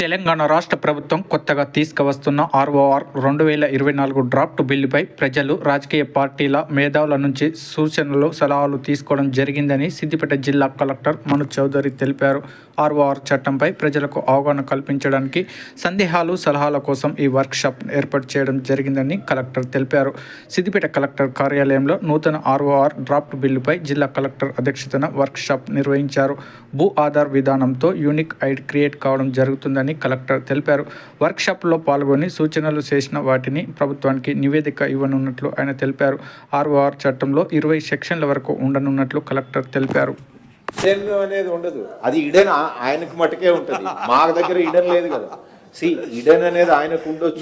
తెలంగాణ రాష్ట్ర ప్రభుత్వం కొత్తగా తీసుకువస్తున్న ఆర్ఓఆర్ రెండు వేల ఇరవై నాలుగు డ్రాఫ్ట్ బిల్లుపై ప్రజలు రాజకీయ పార్టీల మేధావుల నుంచి సూచనలు సలహాలు తీసుకోవడం జరిగిందని సిద్దిపేట జిల్లా కలెక్టర్ మను చౌదరి తెలిపారు. ఆర్ఓఆర్ చట్టంపై ప్రజలకు అవగాహన కల్పించడానికి సందేహాలు సలహాల కోసం ఈ వర్క్షాప్ ఏర్పాటు చేయడం జరిగిందని కలెక్టర్ తెలిపారు. సిద్దిపేట కలెక్టర్ కార్యాలయంలో నూతన ఆర్ఓఆర్ డ్రాఫ్ట్ బిల్లుపై జిల్లా కలెక్టర్ అధ్యక్షతన వర్క్షాప్ నిర్వహించారు. భూ ఆధార్ విధానంతో యూనిక్ ఐడి క్రియేట్ కావడం జరుగుతుందని కలెక్టర్ తెలిపారు. వర్క్షాప్లో పాల్గొని సూచనలు చేసిన వాటిని ప్రభుత్వానికి నివేదిక ఇవ్వనున్నట్లు ఆయన తెలిపారు. ఆర్ఓఆర్ చట్టంలో ఇరవై సెక్షన్ల వరకు ఉండనున్నట్లు కలెక్టర్ తెలిపారు. ఇడెన్ అనేది ఉండదు. అది ఇడెన్ ఆయనకు మటుకే ఉంటది. మా దగ్గర ఇడెన్ లేదు కదా. సి ఇడెన్ అనేది ఆయనకు ఉండొచ్చు.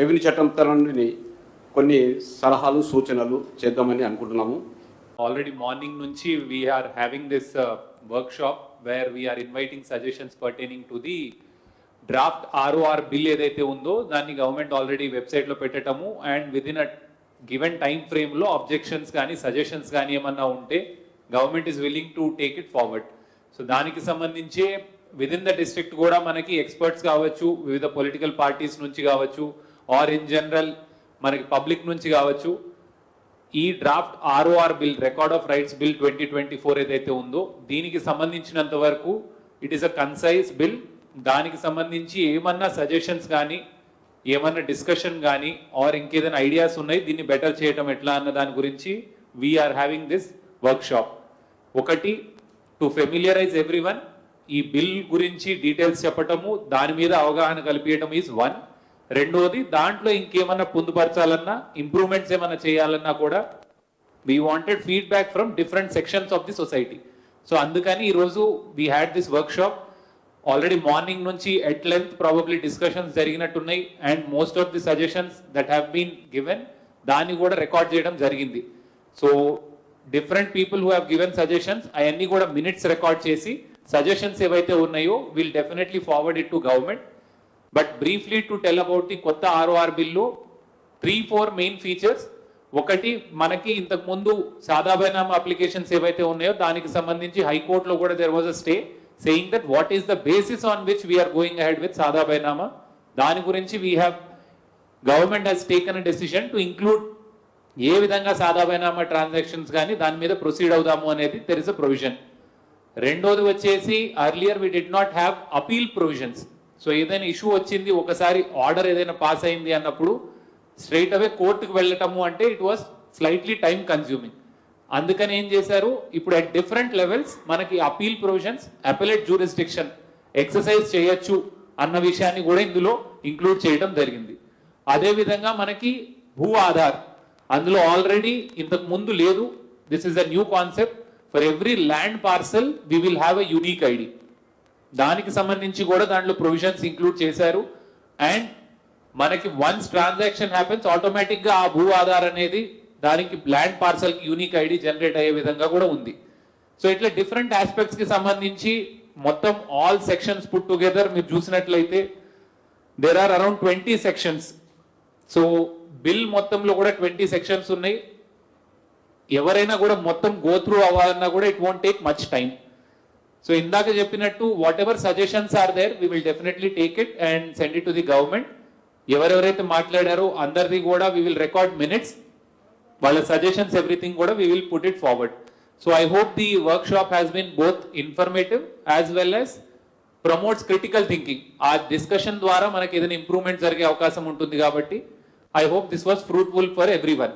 రెవెన్యూ చట్టం తరని కొన్ని సలహాలు సూచనలు చేద్దామని అనుకుంటున్నాము. Already morning nunchi we are having this uh, workshop where we are inviting suggestions pertaining to the draft R O R bill ఏదైతే ఉందో దాన్ని గవర్నమెంట్ ఆల్రెడీ వెబ్సైట్లో పెట్టటము and with in a given time ఫ్రేమ్లో అబ్జెక్షన్స్ కానీ suggestions కానీ ఏమన్నా ఉంటే government is willing to take it forward so దానికి సంబంధించే విద్ ఇన్ ద డిస్ట్రిక్ట్ కూడా మనకి ఎక్స్పర్ట్స్ కావచ్చు వివిధ పొలిటికల్ పార్టీస్ నుంచి కావచ్చు ఆర్ ఇన్ జనరల్ మనకి పబ్లిక్ నుంచి కావచ్చు ఈ draft R O R bill record of rights bill twenty twenty four ఏదైతే ఉందో దీనికి సంబంధించినంత వరకు it is a concise bill దానికి సంబంధించి ఏమన్నా సజెషన్స్ కానీ ఏమన్నా డిస్కషన్ కానీ ఆర్ ఇంకేదైనా ఐడియాస్ ఉన్నాయి దీన్ని బెటర్ చేయటం ఎట్లా అన్న దాని గురించి we are having this workshop ఒకటి టు ఫెమిలియరైజ్ ఎవ్రీ వన్ ఈ బిల్ గురించి డీటెయిల్స్ చెప్పటము దాని మీద అవగాహన కల్పించడం ఈజ్ వన్ రెండోది దాంట్లో ఇంకేమన్నా పొందుపరచాలన్నా ఇంప్రూవ్మెంట్స్ ఏమన్నా చేయాలన్నా కూడా we wanted feedback from different sections of the society so అందుకని ఈరోజు we had this workshop already morning నుంచి at length probably discussions జరిగినట్టున్నాయి. And most of the suggestions that have been given దాన్ని కూడా రికార్డ్ చేయడం జరిగింది. So different people who have given suggestions అవన్నీ కూడా minutes record చేసి సజెషన్స్ ఏవైతే ఉన్నాయో will definitely forward it to government but briefly to tell about the కొత్త R O R bill three four main features ఒకటి మనకి ఇంతకు ముందు సాదాబైనామ అప్లికేషన్స్ ఏవైతే ఉన్నాయో దానికి సంబంధించి హైకోర్టులో కూడా there was a stay saying that what is the basis on which we are going ahead with సాదా బైనామా దాని గురించి we have government has taken a decision to include ఏ విధంగా సాదా ట్రాన్సాక్షన్స్ కానీ దాని మీద ప్రొసీడ్ అవుదాము అనేది తెలిసే ఇస్ అ ప్రొవిజన్ రెండోది వచ్చేసి earlier we did not have appeal provisions so ఏదైనా ఇష్యూ వచ్చింది ఒకసారి ఆర్డర్ ఏదైనా పాస్ అయింది అన్నప్పుడు స్ట్రైట్ అవే కోర్టుకు వెళ్ళటము అంటే it was slightly time consuming అందుకని ఏం చేశారు? ఇప్పుడు అట్ డిఫరెంట్ లెవెల్స్ మనకి appeal provisions appellate jurisdiction exercise చేయొచ్చు అన్న విషయాన్ని కూడా ఇందులో ఇంక్లూడ్ చేయడం జరిగింది. అదేవిధంగా మనకి భూ ఆధార్ అందులో ఆల్రెడీ ఇంతకు ముందు లేదు. This is a new concept for every land parcel we will have a unique ID దానికి సంబంధించి కూడా దాంట్లో ప్రొవిజన్స్ ఇంక్లూడ్ చేశారు. అండ్ మనకి వన్స్ ట్రాన్సాక్షన్ హ్యాపెన్స్ ఆటోమేటిక్గా ఆ భూ ఆధార్ అనేది దానికి ల్యాండ్ పార్సల్కి యూనిక్ ఐడి జనరేట్ అయ్యే విధంగా కూడా ఉంది. సో ఇట్లా డిఫరెంట్ ఆస్పెక్ట్స్కి సంబంధించి మొత్తం ఆల్ సెక్షన్స్ పుట్ టుగెదర్ మీరు చూసినట్లయితే there are around twenty sections so bill మొత్తంలో కూడా ట్వంటీ సెక్షన్స్ ఉన్నాయి. ఎవరైనా కూడా మొత్తం గో త్రూ అవ్వాలన్నా కూడా it won't take much time so ఇందాక చెప్పినట్టు whatever suggestions are there we will definitely take it and send it to the government ఎవరెవరైతే మాట్లాడారో అందరిది కూడా వీ విల్ రికార్డ్ మినిట్స్ వాళ్ళ సజెషన్స్ ఎవ్రీథింగ్ కూడా we will put it forward so I hope the workshop has been both informative as well as promotes critical thinking ఆ discussion ద్వారా మనకి ఏదైనా ఇంప్రూవ్మెంట్ జరిగే అవకాశం ఉంటుంది కాబట్టి I hope this was fruitful for everyone